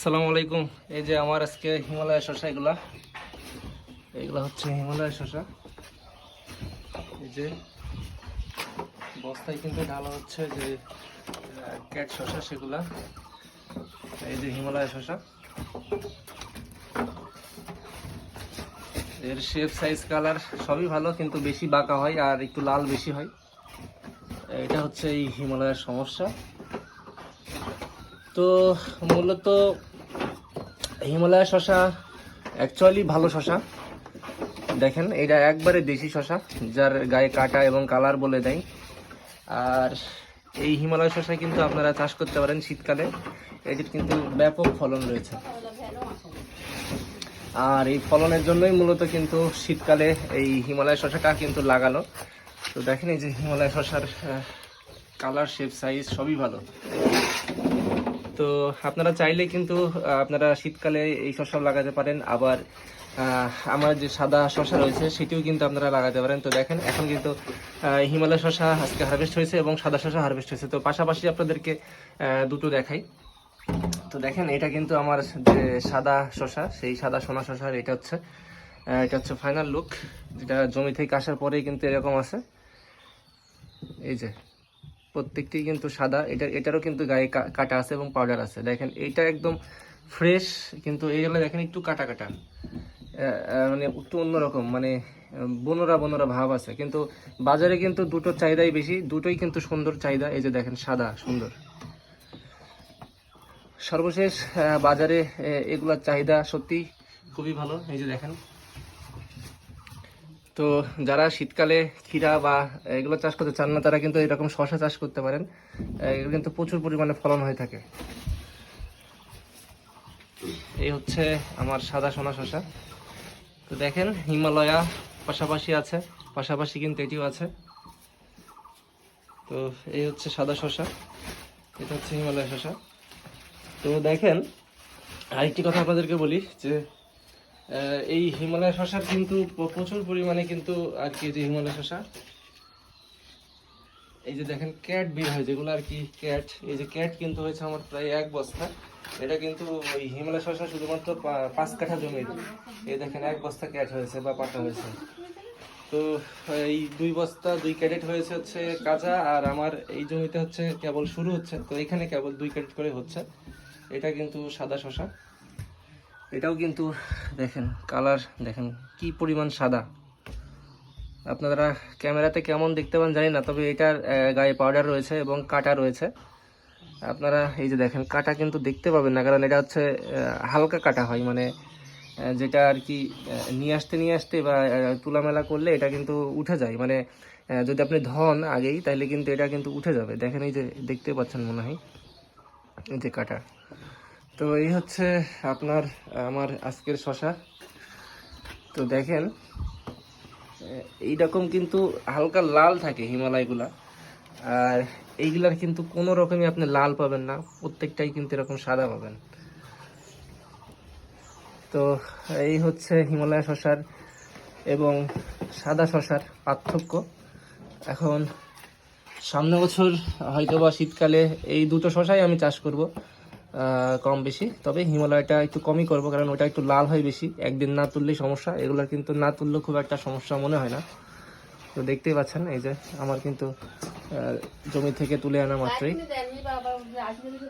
আসসালামু আলাইকুম। এই যে আমার আজকে হিমালয় শসা এগুলা। এগুলা হচ্ছে হিমালয় শশা এই যে বস্তায় কিন্তু ঢালা হচ্ছে যে ক্যাট শসা সেগুলা। এই যে হিমালয় শশা এর শেপ সাইজ কালার সবই ভালো, কিন্তু বেশি বাঁকা হয় আর একটু লাল বেশি হয়। এটা হচ্ছে এই হিমালয়ের সমস্যা। তো মূলত হিমালয় শশা অ্যাকচুয়ালি ভালো শশা। দেখেন, এটা একবারে দেশি শশা, যার গায়ে কাটা এবং কালার বলে দেয়। আর এই হিমালয় শশা কিন্তু আপনারা চাষ করতে পারেন শীতকালে। এটির কিন্তু ব্যাপক ফলন রয়েছে। আর এই ফলনের জন্যই মূলত কিন্তু শীতকালে এই হিমালয় শশাটা কিন্তু লাগানো। তো দেখেন এই যে হিমালয় শশার কালার শেপ সাইজ সবই ভালো। তো আপনারা চাইলে কিন্তু আপনারা শীতকালে এই শসা লাগাতে পারেন। আবার আমার যে সাদা শসা রয়েছে, সেটিও কিন্তু আপনারা লাগাতে পারেন। তো দেখেন, এখন কিন্তু হিমালয় শসা আজকে হারভেস্ট হয়েছে এবং সাদা শসা হারভেস্ট হয়েছে। তো পাশাপাশি আপনাদেরকে দুটো দেখাই। তো দেখেন, এটা কিন্তু আমার যে সাদা শসা, সেই সাদা সোনা শসার এটা হচ্ছে এটা হচ্ছে ফাইনাল লুক যেটা জমি থেকে আসার পরেই কিন্তু এরকম আছে। এই যে প্রত্যেকটি কিন্তু সাদা। এটা, এটারও কিন্তু গায়ে কাটা আছে এবং পাউডার আছে। দেখেন, এটা একদম ফ্রেশ কিন্তু এইগুলো দেখেন একটু কাটা কাটা। মানে একটু অন্যরকম মানে বনোরা বনোরা ভাব আছে। কিন্তু বাজারে কিন্তু দুটোর চাহিদাই বেশি, দুটোই কিন্তু সুন্দর চাহিদা। এই যে দেখেন, সাদা, সুন্দর। সর্বশেষ বাজারে এগুলার চাহিদা সত্যি খুবই ভালো। এই যে দেখেন তো যারা শীতকালে ক্ষীরা বা এগুলো চাষ করতে চান না, তারা কিন্তু এরকম শশা চাষ করতে পারেন। এগুলো কিন্তু প্রচুর পরিমাণে ফলন হয়ে থাকে। এই হচ্ছে আমার সাদা সোনা শশা তো দেখেন, হিমালয়া পাশাপাশি আছে, পাশাপাশি কিন্তু এটিও আছে। তো এই হচ্ছে সাদা শশা এটা হচ্ছে হিমালয় শশা তো দেখেন, আরেকটি কথা আপনাদেরকে বলি, যে এই হিমালয় শশার কিন্তু প্রচুর পরিমাণে কিন্তু আর কি যে হিমালয় শশা। এই যে দেখেন, ক্যাট বের হয়, যেগুলো আর কি ক্যাট। এই যে ক্যাট কিন্তু হয়েছে আমার প্রায় এক বস্তা। এটা কিন্তু ওই হিমালয় শশা শুধুমাত্র পাঁচ কাঠা জমির। এই দেখেন, এক বস্তা ক্যাট হয়েছে বা পাটা হয়েছে। তো, এই দুই বস্তা, দুই ক্যারেট হয়েছে হচ্ছে কাঁচা, আর আমার এই জমিতে হচ্ছে কেবল শুরু হচ্ছে। তো এখানে কেবল দুই ক্যারেট করে হচ্ছে। এটা কিন্তু সাদা শশা। এটাও কিন্তু দেখেন কালার দেখেন কি পরিমাণ সাদা। আপনারা ক্যামেরাতে কেমন দেখতে পান জানি না, তবে এটার গায়ে পাউডার রয়েছে এবং কাটা রয়েছে। আপনারা এই যে দেখেন, কাটা কিন্তু দেখতে পাবেন না, কারণ এটা হচ্ছে হালকা কাটা হয় মানে যেটা আর কি নিয়ে আসতে নিয়ে আসতে বা তুলামেলা করলে এটা কিন্তু উঠে যায়। মানে যদি আপনি ধন আগেই তাহলে কিন্তু এটা কিন্তু উঠে যাবে। দেখেন এই যে দেখতে পাচ্ছেন মনে হয়, এই যে কাটা। তো এই হচ্ছে আপনার, আমার আজকের শশা। তো দেখেন এইরকম কিন্তু হালকা লাল থাকে হিমালয়গুলা। আর এইগুলার কিন্তু কোনো রকমই আপনি লাল পাবেন না, প্রত্যেকটাই কিন্তু এরকম সাদা পাবেন। তো এই হচ্ছে হিমালয় শশার এবং সাদা শশার পার্থক্য। এখন সামনে বছর হয়তো বা শীতকালে এই দুটো শশাই আমি চাষ করব। কম বেশি। তবে হিমালয়টা একটু কমই করব, কারণ ওটা একটু লাল হয় বেশি। একদিন না তুললেই সমস্যা। এগুলো কিন্তু না তুললে খুব একটা সমস্যা মনে হয় না। তো দেখতেই পাচ্ছেন, এই যে আমার কিন্তু জমি থেকে তুলে আনা মাত্রই।